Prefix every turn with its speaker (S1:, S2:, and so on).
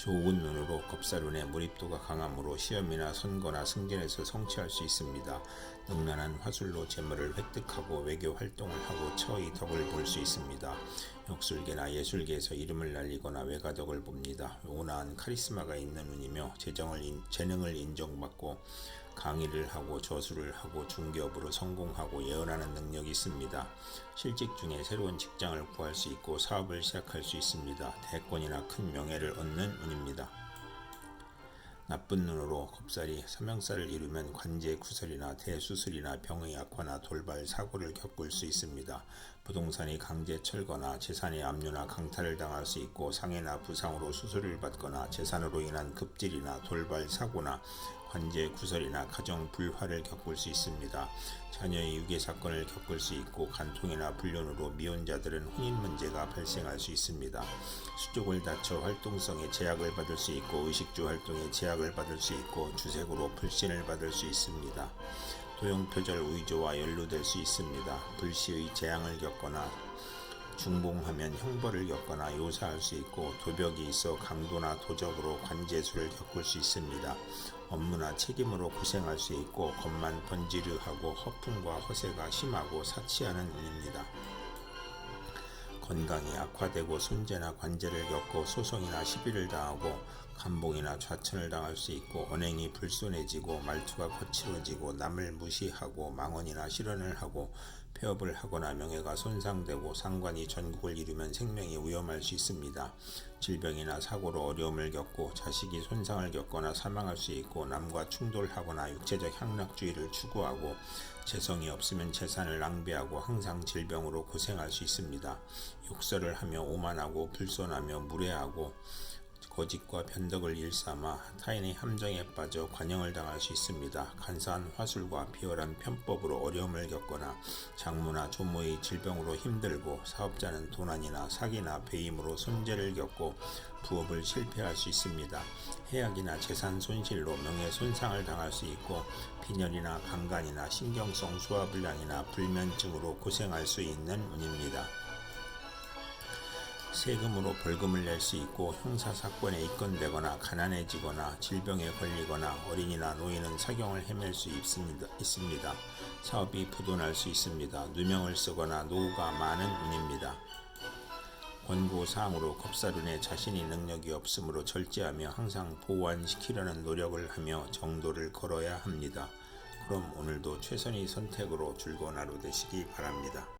S1: 좋은 눈으로 겁사룬의 몰입도가 강하므로 시험이나 선거나 승진에서 성취할 수 있습니다. 능란한 화술로 재물을 획득하고 외교 활동을 하고 처의 덕을 볼 수 있습니다. 역술계나 예술계에서 이름을 날리거나 외가덕을 봅니다. 온화한 카리스마가 있는 운이며 재정을 인, 재능을 인정받고 강의를 하고 저술을 하고 중개업으로 성공하고 예언하는 능력이 있습니다. 실직 중에 새로운 직장을 구할 수 있고 사업을 시작할 수 있습니다. 대권이나 큰 명예를 얻는 운입니다. 나쁜 눈으로 겁살이 삼형살을 이루면 관제 구설이나 대수술이나 병의 악화나 돌발 사고를 겪을 수 있습니다. 부동산이 강제 철거나 재산의 압류나 강탈을 당할 수 있고 상해나 부상으로 수술을 받거나 재산으로 인한 급질이나 돌발 사고나 관제 구설이나 가정 불화를 겪을 수 있습니다. 자녀의 유괴 사건을 겪을 수 있고 간통이나 불륜으로 미혼자들은 혼인 문제가 발생할 수 있습니다. 수족을 다쳐 활동성에 제약을 받을 수 있고 의식주 활동에 제약을 받을 수 있고 주색으로 불신을 받을 수 있습니다. 도용표절 의조와 연루될 수 있습니다. 불시의 재앙을 겪거나 중봉하면 형벌을 겪거나 요사할 수 있고 도벽이 있어 강도나 도적으로 관제수를 겪을 수 있습니다. 업무나 책임으로 고생할 수 있고 겉만 번지르하고 허풍과 허세가 심하고 사치하는 운입니다. 건강이 악화되고 손재나 관제를 겪고 소송이나 시비를 당하고 감봉이나 좌천을 당할 수 있고 언행이 불손해지고 말투가 거칠어지고 남을 무시하고 망언이나 실언을 하고 폐업을 하거나 명예가 손상되고 상관이 전국을 이루면 생명이 위험할 수 있습니다. 질병이나 사고로 어려움을 겪고 자식이 손상을 겪거나 사망할 수 있고 남과 충돌하거나 육체적 향락주의를 추구하고 재성이 없으면 재산을 낭비하고 항상 질병으로 고생할 수 있습니다. 욕설을 하며 오만하고 불손하며 무례하고 거짓과 변덕을 일삼아 타인의 함정에 빠져 관영을 당할 수 있습니다. 간사한 화술과 비열한 편법으로 어려움을 겪거나 장모나 조모의 질병으로 힘들고 사업자는 도난이나 사기나 배임으로 손재를 겪고 부업을 실패할 수 있습니다. 해악이나 재산 손실로 명예 손상을 당할 수 있고 빈혈이나 강간이나 신경성 소화불량이나 불면증으로 고생할 수 있는 운입니다. 세금으로 벌금을 낼 수 있고 형사 사건에 입건되거나 가난해지거나 질병에 걸리거나 어린이나 노인은 사경을 헤맬 수 있습니다. 있습니다. 사업이 부도날 수 있습니다. 누명을 쓰거나 노후가 많은 운입니다. 권고 사항으로 겁사룬에 자신이 능력이 없으므로 절제하며 항상 보완시키려는 노력을 하며 정도를 걸어야 합니다. 그럼 오늘도 최선의 선택으로 즐거운 하루 되시기 바랍니다.